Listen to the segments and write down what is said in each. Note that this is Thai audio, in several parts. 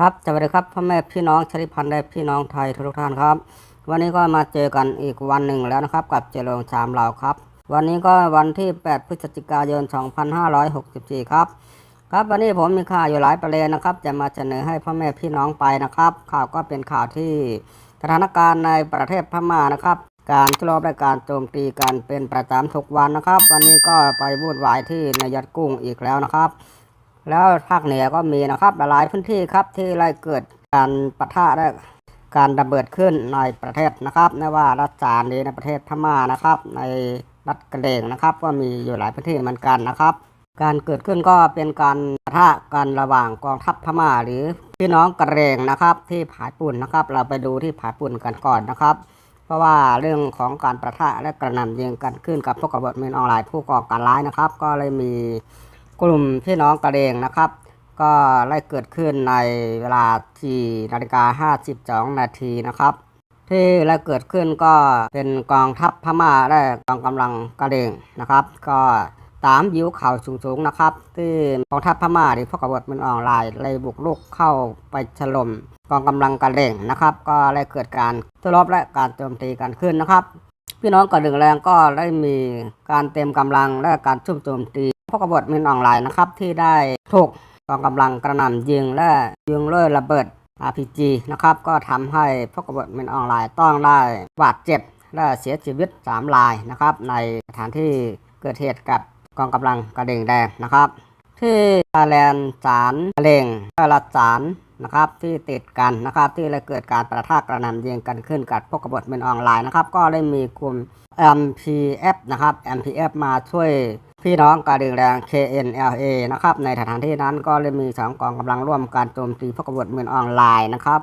ครับสวัสดีครับพ่อแม่พี่น้องชาติพันธ์และพี่น้องไทยทุกท่านครับ วันนี้ก็มาเจอกันอีกวันหนึ่งแล้วนะครับกับเจริญชามเราครับ วันนี้ก็วันที่ 8 พฤศจิกายน 2564 ครับ ครับวันนี้ผมมีข่าวอยู่หลายประเด็นนะครับ จะมาเสนอให้พ่อแม่พี่น้องไปนะครับ ข่าวก็เป็นข่าวที่สถานการณ์ในประเทศพม่านะครับ การทะเลาะและการโจมตีกันเป็นประจำทุกวันนะครับ วันนี้ก็ไปวุ่นวายที่ในยัดกุ้งอีกแล้วนะครับ แล้วภาคเหนือก็มีนะครับหลายพื้นที่ครับที่ได้เกิดการปะทะและการระเบิดขึ้นในประเทศนะครับไม่ว่ารัฐจานนี้ในประเทศพม่านะครับ ในรัฐกระเดงนะครับ ก็มีอยู่หลายพื้นที่เหมือนกันนะครับ การเกิดขึ้นก็เป็นการปะทะกันระหว่างกองทัพพม่า หรือพี่น้องกระเรงนะครับ ที่ผายปุ่นนะครับ เราไปดูที่ผายปุ่นกันก่อนนะครับเพราะว่าเรื่องของการประทะและกระหน่ำยิงกันขึ้นกับพวกกบฏมินออนไลน์ผู้ก่อการร้ายนะครับ ก็เลยมี กลุ่มพี่น้องกระเดงนะครับ ก็ได้เกิดขึ้นในเวลาที่นาฬิกา52 นาทีนะครับ ที่ได้เกิดขึ้นก็เป็นกองทัพพม่าและกองกำลังกระเดงนะครับ ก็ตามยิวเข่าสูงๆนะครับ ที่กองทัพพม่าหรือพวกกบฏมันออนไลน์เลยบุกรุกเข้าไปถล่มกองกำลังกระเดงนะครับ ก็ได้เกิดการทะเลาะและการโจมตีกันขึ้นนะครับ พี่น้องกระดึงแรงก็ได้มีการเต็มกำลังและการชุ่มโจมตี พกบฏมินออนไลน์นะครับ ที่ได้ถูกกองกำลังกระหน่ำยิงและยิงเลื่อยระเบิด RPG นะครับ ก็ทำให้พกบฏมินออนไลน์ต้องได้บาดเจ็บ และเสียชีวิต 3 รายนะครับ ในสถานที่เกิดเหตุกับกองกำลังกระเด่งแดงนะครับ ที่ชาแลนสารกระเลงและรัฐสารนะครับที่ติดกันนะครับที่ได้เกิดการประทะกระหน่ำยิงกันขึ้นกับพวกกบฏเป็นออนไลน์นะครับ ก็ได้มีกลุ่ม MPF นะครับ MPF มาช่วย พี่น้องกรดึงแรง KNLA นะครับในสถานที่นั้นก็เลยมีสองกองกำลังร่วมการโจมตีพวกกบฏเมืองออนไลน์นะครับ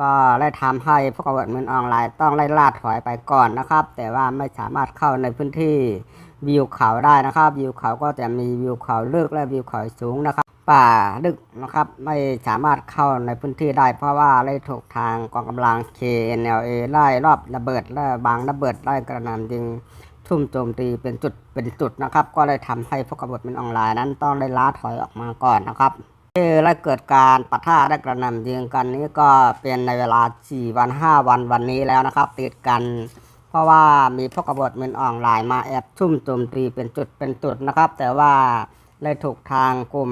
ก็ได้ทำให้พวกกบฏเมืองออนไลน์ ต้องไล่ล่าถอยไปก่อนนะครับ แต่ว่าไม่สามารถเข้าในพื้นที่วิวเขาได้นะครับวิวเขาก็จะมีวิวเขาลึกและวิวเขาสูงนะครับ ป่าลึกนะครับไม่สามารถเข้าในพื้นที่ได้ เพราะว่าได้ถูกทางกองกำลัง KNLA ไล่รอบระเบิดและบางระเบิดไล่กระหน่ำยิง ทุ่มโจมตีเป็นจุดเป็นจุดนะครับ ก็เลยทำให้พวกกบฏเป็นออนไลน์นั้นต้องได้ล้าถอยออกมาก่อนนะครับที่ได้เกิดการปะทะและกระหน่ำยิงกันนี้ก็เป็นในเวลา 4 วัน 5 วันวันนี้แล้วนะครับ ติดกัน เพราะว่ามีพวกกบฏเมนออนไลน์มาแอบชุ่มโจมตีเป็นจุดเป็นจุดนะครับ แต่ว่าได้ถูกทางกลุ่ม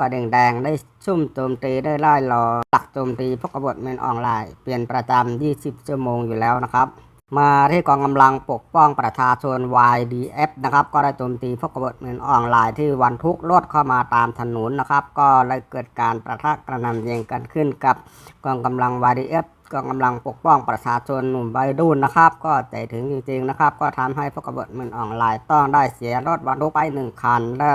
กระเด่งแดงได้ชุ่มโจมตีได้ไล่รอตักโจมตีพวกกบฏเมนออนไลน์เป็นประจำ 20 ชั่วโมงอยู่แล้วนะครับ มาที่กองกำลังปกป้องประชาชน YDF นะครับ ก็ได้โจมตีพวกกบฏเมนอออนไลน์ที่วันทุกรถเข้ามาตามถนนนะครับ ก็ได้เกิดการประทะกระหน่ำยิงกันขึ้นกับกองกำลัง YDF กองกำลังปกป้องประชาชนหนุ่มวัยรุ่นนะครับ ก็ใจถึงจริงๆนะครับ ก็ทำให้พวกกบฏเมนอออนไลน์ต้องได้เสียรถบรรทุกไปหนึ่งคันและ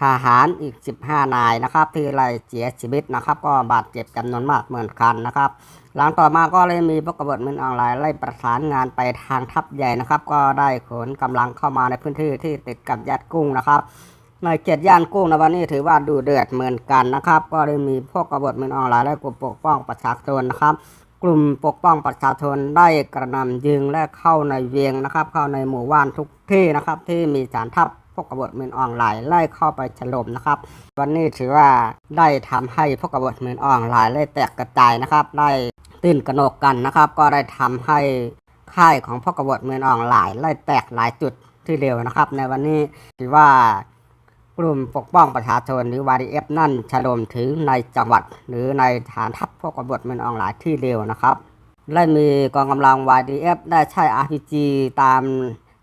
ทหารอีก 15 นายนะครับ ที่ไล่เสียชีวิตนะครับ ก็บาดเจ็บจำนวนมากเหมือนกันนะครับ หลังต่อมาก็เลยมีพวกกบฏมินออนไลน์ไล่ประสานงานไปทางทัพใหญ่นะครับ ก็ได้ขนกำลังเข้ามาในพื้นที่ที่ติดกับยัดกุ้งนะครับในเจ็ดย่านกุ้งในวันนี้ถือว่าดูเดือดเหมือนกันนะครับ ก็ได้มีพวกกบฏมินออนไลน์และกลุ่มปกป้องประชาชนนะครับ กลุ่มปกป้องประชาชนได้กระนำยิงและเข้าในเวียงนะครับ เข้าในหมู่บ้านทุกที่นะครับ ที่มีฐานทัพพวกกบฏมินออนไลน์ไล่เข้าไปฉลมนะครับ วันนี้ถือว่าได้ทำให้พวกกบฏมินออนไลน์ได้แตกกระจายนะครับ ได้ ตื่นกระหนกกันนะครับ ก็ได้ทำให้ค่ายของพวกกบฏมินออนไลน์ไล่แตกหลายจุดที่เร็วนะครับ ในวันนี้ถือว่ากลุ่มปกป้องประชาชนหรือ YDF นั่นฉลมถึงในจังหวัด หรือในฐานทัพพวกกบฏมันออนไลน์ที่เร็วนะครับและมีกองกำลัง YDF ได้ใช้ RPG ตาม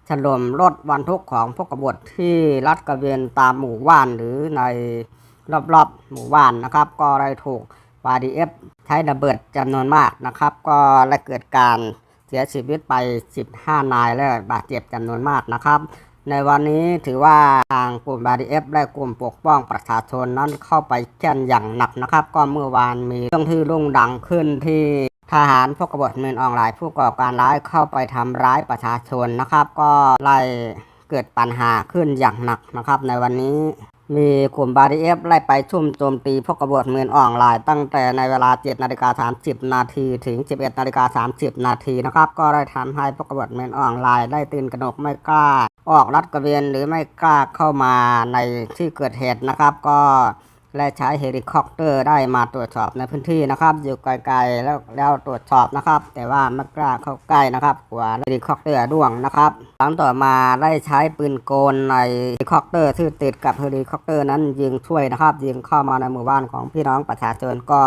ฉลมรถบรรทุกของพวกกบฏที่ลัดกระเวนตามหมู่บ้านหรือในรอบๆหมู่บ้านนะครับ ก็ได้ถูก YDF ใช้ระเบิดจำนวนมากนะครับ ก็ได้เกิดการเสียชีวิตไป 15 นายและบาดเจ็บจำนวนมากนะครับในวันนี้ถือว่าทางกลุ่ม BDF และกลุ่มปกป้องประชาชนนั้นเข้าไปแก่นอย่างหนักนะครับ ก็เมื่อวานมีเรื่องที่รุ่งดังขึ้นที่ทหารพวกกบฏเมืองออนไลน์ผู้ก่อการร้ายเข้าไปทำร้ายประชาชนนะครับ ก็ไล่เกิดปัญหาขึ้นอย่างหนักนะครับ ในวันนี้ มีกลุ่มบารีเอฟไล่ไปชุ่มโจมตีพวกกบฏเมืองอองลาย ตั้งแต่ในเวลา 7นาฬิกา30 นาทีถึง 11นาฬิกา30 นาทีนะครับ ก็ได้ทำให้พวกกบฏเมืองอองลายได้ตื่นกระหนกไม่กล้า ออกรัดกระเวนหรือไม่กล้าเข้ามาในที่เกิดเหตุนะครับ ก็ และใช้เฮลิคอปเตอร์ได้มาตรวจสอบในพื้นที่นะครับ อยู่ไกลๆแล้วแล้วตรวจสอบนะครับ แต่ว่าไม่กล้าเข้าใกล้นะครับกลัวเฮลิคอปเตอร์ร่วงนะครับหลังต่อมาได้ใช้ปืนโกนในเฮลิคอปเตอร์ที่ติดกับเฮลิคอปเตอร์นั้นยิงช่วยนะครับ ยิงเข้ามาในหมู่บ้านของพี่น้องประชาชนก็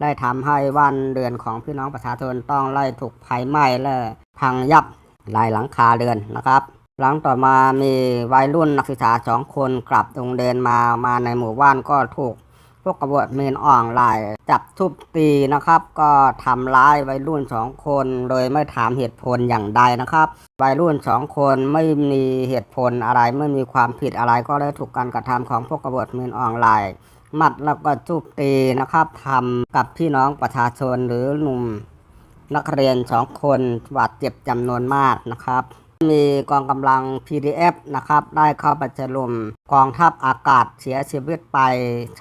ได้ทำให้บ้านเรือนของพี่น้องประชาชนต้องไล่ถูกไฟไหม้และพังยับหลายหลังคาเรือนนะครับ หลังต่อมามีวัยรุ่นนักศึกษาสองคนกลับโรงเรียนมามาในหมู่บ้านก็ถูกพวกกบฏเมนอ่องไลายจับทุบตีนะครับ ก็ทำร้ายวัยรุ่นสองคนโดยไม่ถามเหตุผลอย่างใดนะครับ วัยรุ่นสองคนไม่มีเหตุผลอะไรไม่มีความผิดอะไรก็ได้ถูกการกระทำของพวกกบฏเมนอ่องไลายมัดแล้วก็ทุบตีนะครับทำกับพี่น้องประชาชนหรือหนุ่มนักเรียนสองคนบาดเจ็บจำนวนมากนะครับ มีกองกำลัง PDF นะครับ ได้เข้าไปจลุมกองทัพอากาศเสียชีวิตไป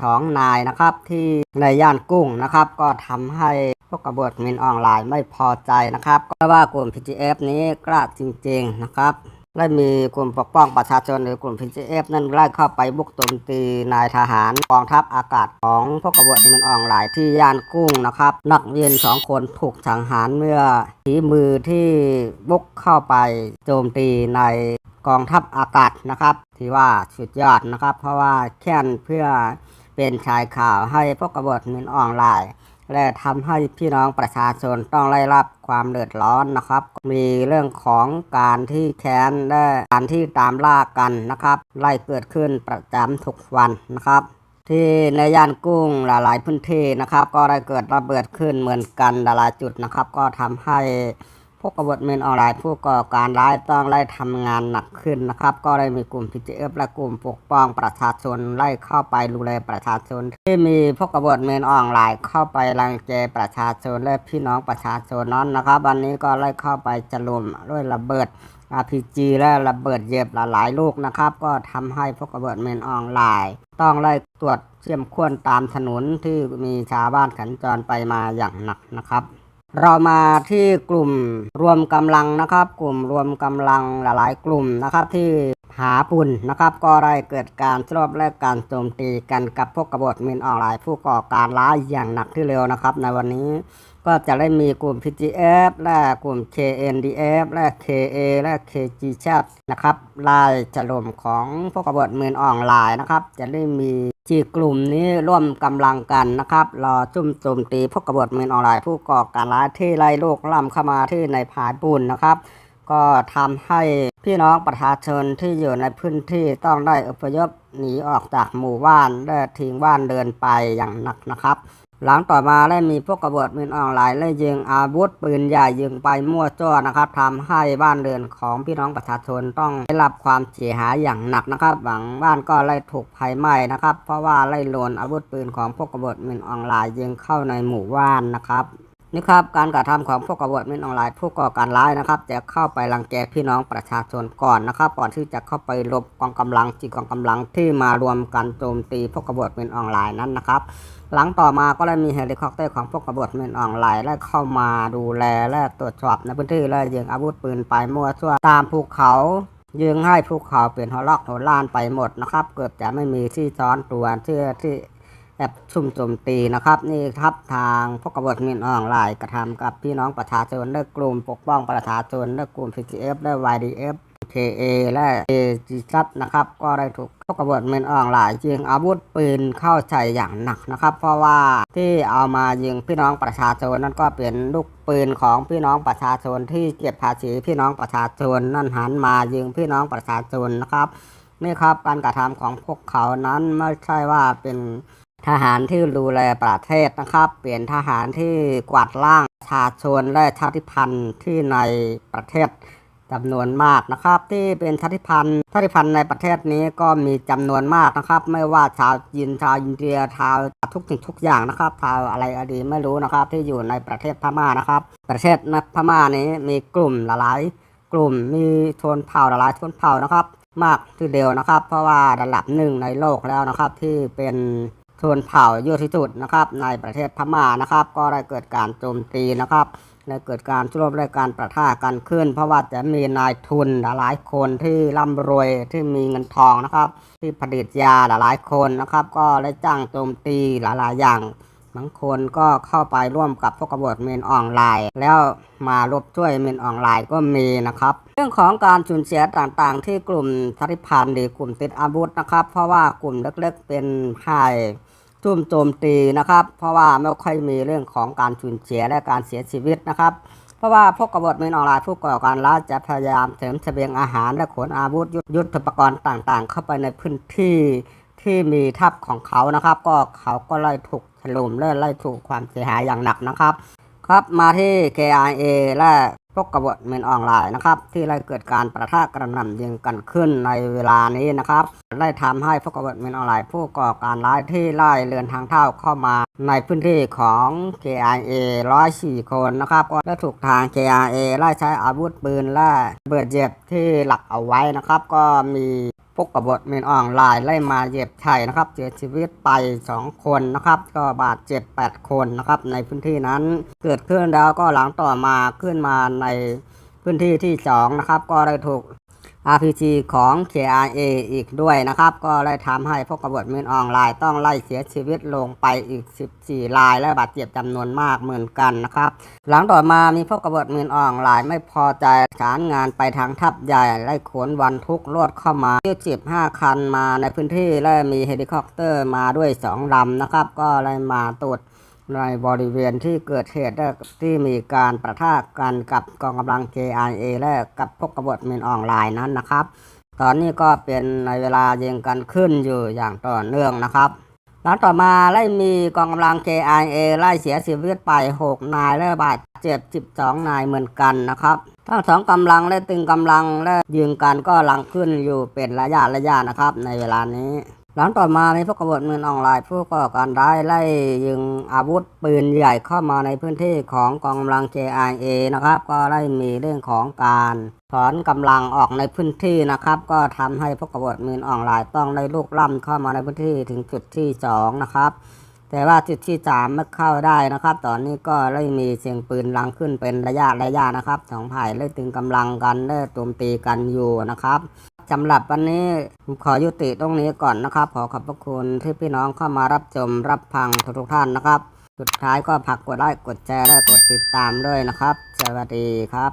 สองนายนะครับ ที่ในย่านกุ้งนะครับ ก็ทำให้พวกกบฏมินออนไลน์ไม่พอใจนะครับก็ว่ากลุ่ม PDF นี้กล้าจริง ๆ นะครับ และมีกลุ่มปกป้องประชาชนหรือกลุ่ม PGF นั้นไล่เข้าไปบุกโจมตีนายทหารกองทัพอากาศของพวกกบฏมินออนไลน์ที่ย่านกุ้งนะครับ นักเรียนสองคนถูกสังหารเมื่อฝีมือที่บุกเข้าไปโจมตีในกองทัพอากาศนะครับที่ว่าสุดยอดนะครับ เพราะว่าแค่นเพื่อเป็นชายข่าวให้พวกกบฏมินออนไลน์และทำให้พี่น้องประชาชนต้องได้รับ ความเดือดร้อนนะครับ มีเรื่องของการที่แค้นและการที่ตามล่ากันนะครับไล่เกิดขึ้นประจำทุกวันนะครับ ที่ในย่านกุ้งหลาย ๆ พื้นที่นะครับ ก็ได้เกิดระเบิดขึ้นเหมือนกันหลายจุดนะครับ ก็ทำให้ พวกกบฏเมนออนไลน์ผู้ก่อการร้ายต้องไล่ทำงานหนักขึ้นนะครับ ก็ได้มีกลุ่ม PGF และกลุ่มปกป้องประชาชนไล่เข้าไปดูแลประชาชน ที่มีพวกกบฏเมนออนไลน์เข้าไปรังแกประชาชนและพี่น้องประชาชนนั้นนะครับ วันนี้ก็ไล่เข้าไปจลุมด้วยระเบิด RPG และระเบิดเยียบหลายลูกนะครับ ก็ทำให้พวกกบฏเมนออนไลน์ ต้องไล่ตรวจเชื่อมควนตามถนนที่มีชาวบ้านสัญจรไปมาอย่างหนักนะครับ เรามาที่กลุ่มรวมกำลังนะครับ กลุ่มรวมกำลังหลายๆ กลุ่มนะครับ ที่หาปุ่นนะครับ ก็ได้เกิดการชอบและการโจมตีกันกับพวกกบฏมินออนไลน์ผู้ก่อการร้ายอย่างหนักที่เร็วนะครับ ในวันนี้ ก็จะได้มีกลุ่ม PGF และกลุ่ม KNDF และ KA และ KG Chat นะครับลายฉลมของพวกกบฏมินออนไลน์นะครับ จะได้มีทีกลุ่มนี้ร่วมกำลังกันนะครับรอจุ่มโจมตีพวกกบฏมินออนไลน์ผู้ก่อการร้ายที่ไล่ลูกล่ำเข้ามาที่ในผาบุญนะครับก็ทำให้พี่น้องประชาชนที่อยู่ในพื้นที่ต้องได้อพยพหนีออกจากหมู่บ้านและทิ้งบ้านเดินไปอย่างหนักนะครับ หลังต่อมาได้มีพวกกบฏมินออนไลน์และยิงอาวุธปืนใหญ่ยิงไปมั่วจ้อนะครับทำให้บ้านเรือนของพี่น้องประชาชนต้องได้รับความเสียหายอย่างหนักนะครับบางบ้านก็ไล่ถูกไฟไหม้นะครับ เพราะว่าไล่โลนอาวุธปืนของพวกกบฏมินออนไลน์ยิงเข้าในหมู่บ้านนะครับนี่ครับการกระทำของพวกกบฏมินออนไลน์ผู้ก่อการร้ายนะครับ จะเข้าไปรังแกพี่น้องประชาชนก่อนนะครับ ก่อนที่จะเข้าไปรบกองกำลังจีกองกำลังที่มารวมกันโจมตีพวกกบฏมินออนไลน์นั้นนะครับ หลังต่อมาก็ได้มีเฮลิคอปเตอร์ของพวกกบฏมินออนไลน์และเข้ามาดูแลและตรวจสอบในพื้นที่และยิงอาวุธปืนไปมั่วซั่วตามภูเขายิงให้ภูเขาเป็นฮอลล็อกโหล้านไปหมดนะครับ เกือบจะไม่มีที่ซ้อนตัวที่อที่แอบชุ่มโจมตีนะครับนี่ครับทางพวกกบฏมินออนไลน์กระทำกับพี่น้องประชาชนและกลุ่มปกป้องประชาชนและกลุ่ม PGF และ YDF KA และ AG ซัดนะครับ ก็ได้ถูกพวกกบฏมินออนไลน์ยิงอาวุธปืนเข้าใส่อย่างหนักนะครับ เพราะว่าที่เอามายิงพี่น้องประชาชนนั่นก็เป็นลูกปืนของพี่น้องประชาชนที่เก็บภาษีพี่น้องประชาชนนั่นหันมายิงพี่น้องประชาชนนะครับนี่ครับการกระทำของพวกเขานั้นไม่ใช่ว่าเป็นทหารที่ดูแลประเทศนะครับ เปลี่ยนทหารที่กวาดล้างประชาชนและชาติพันธุ์ที่ในประเทศ จำนวนมากนะครับ ที่เป็นชาติพันธุ์ชาติพันธุ์ในประเทศนี้ก็มีจำนวนมากนะครับ ไม่ว่าชาวจีนชาวอินเดียชาวทุกสิ่งทุกอย่างนะครับชาวอะไรอดีไม่รู้นะครับ ที่อยู่ในประเทศพม่านะครับ ประเทศนพม่านี้มีกลุ่มหลายกลุ่มมีชนเผ่าหลายชนเผ่านะครับ มากทีเดียวนะครับ เพราะว่าระดับหนึ่งในโลกแล้วนะครับ ที่เป็นชนเผ่าเยอะที่สุดนะครับ ในประเทศพม่านะครับ ก็ได้เกิดการโจมตีนะครับ ได้เกิดการชุลมและการประท่ากันขึ้น เพราะว่าจะมีนายทุนหลายคนที่ร่ำรวยที่มีเงินทองนะครับ ที่ผลิตยาหลายคนนะครับ ก็ได้จ้างโจมตีหลายๆอย่างบางคนก็เข้าไปร่วมกับพวกกบฏเมนออนไลน์ แล้วมารบช่วยเมนออนไลน์ก็มีนะครับ เรื่องของการสูญเสียต่างๆ ที่กลุ่มทริพันธ์หรือกลุ่มติดอาวุธนะครับ เพราะว่ากลุ่มเล็กๆเป็นพ่าย ทุ่มโจมตีนะครับ เพราะว่าไม่ค่อยมีเรื่องของการสูญเสียและการเสียชีวิตนะครับ เพราะว่าพวกกบฏเมนออนไลน์ผู้ก่อการร้ายจะพยายามเสริมเสบียงอาหารและขนอาวุธยุทยุทโธปกรณ์ต่างๆ เข้าไปในพื้นที่ที่มีทัพของเขานะครับ ก็เขาก็ไล่ถูกถล่มและไล่ถูกความเสียหายอย่างหนักนะครับ ครับมาที่ KIA และ พวกกบฏเมนออนไลน์นะครับ ที่ได้เกิดการประทะกระหน่ำยิงกันขึ้นในเวลานี้นะครับ ได้ทำให้พวกกบฏเมนออนไลน์ผู้ก่อการร้ายที่ไล่เรือนทางเท่าเข้ามา ในพื้นที่ของ KIA 104 คนนะครับ ก็ได้ถูกทาง KIA ไล่ใช้อาวุธปืนและเบิดเจ็บที่หลักเอาไว้นะครับ ก็มี พบกกบฏเมนอองลายไล่มาเหยียบไช่นะครับเสียชีวิตไป 2 คนนะครับ ก็บาดเจ็บ 8 คนนะครับ ในพื้นที่นั้นเกิดขึ้นแล้วก็หลังต่อมาขึ้นมาในพื้นที่ที่ 2 นะครับ ก็ได้ถูก RPG ของ KRA อีกด้วยนะครับ ก็ได้ทำให้พวกกบฏเมนออนไลน์ต้องไล่เสียชีวิตลงไปอีก 14 ราย และบาดเจ็บจำนวนมากเหมือนกันนะครับ หลังต่อมามีพวกกบฏเมนออนไลน์ไม่พอใจสารงานไปทางทัพใหญ่ไล่ขนวันทุกข์ลวดเข้ามาที่สิบห้าคันมาในพื้นที่และมีเฮลิคอปเตอร์มาด้วยสองลำนะครับ ก็เลยมาตรวจ ในบริเวณที่เกิดเหตุที่มีการประทะกันกับกองกำลัง KIA และกับพวกกบฏเมนออนไลน์นั้นนะครับ ตอนนี้ก็เป็นในเวลายิงกันขึ้นอยู่อย่างต่อเนื่องนะครับหลังต่อมาไล่มีกองกำลัง KIA ไล่เสียชีวิตไป 6 นายและบาดเจ็บ 12 นายเหมือนกันนะครับทั้งสองกำลังและตึงกำลังและยิงกันก็ลังขึ้นอยู่เป็นระยะระยะนะครับในเวลานี้ หลังต่อมามีพวกกบฏเมืองออนไลน์ผู้ก่อการร้ายไล่ยิงอาวุธปืนใหญ่เข้ามาในพื้นที่ของกองกำลัง JIA นะครับ ก็ได้มีเรื่องของการถอนกำลังออกในพื้นที่นะครับ ก็ทำให้พวกกบฏเมืองออนไลน์ต้องได้ลูกล่ำเข้ามาในพื้นที่ถึงจุดที่สองนะครับแต่ว่าจุดที่สามไม่เข้าได้นะครับ ตอนนี้ก็ได้มีเสียงปืนลังขึ้นเป็นระยะระยะนะครับสองฝ่ายได้ตึงกำลังกันได้โจมตีกันอยู่นะครับ สำหรับวันนี้ผมขอยุติตรงนี้ก่อนนะครับ ขอขอบพระคุณที่พี่น้องเข้ามารับชมรับฟังทุกท่านนะครับ สุดท้ายก็ผักกดไลค์กดแชร์และกดติดตามด้วยนะครับ สวัสดีครับ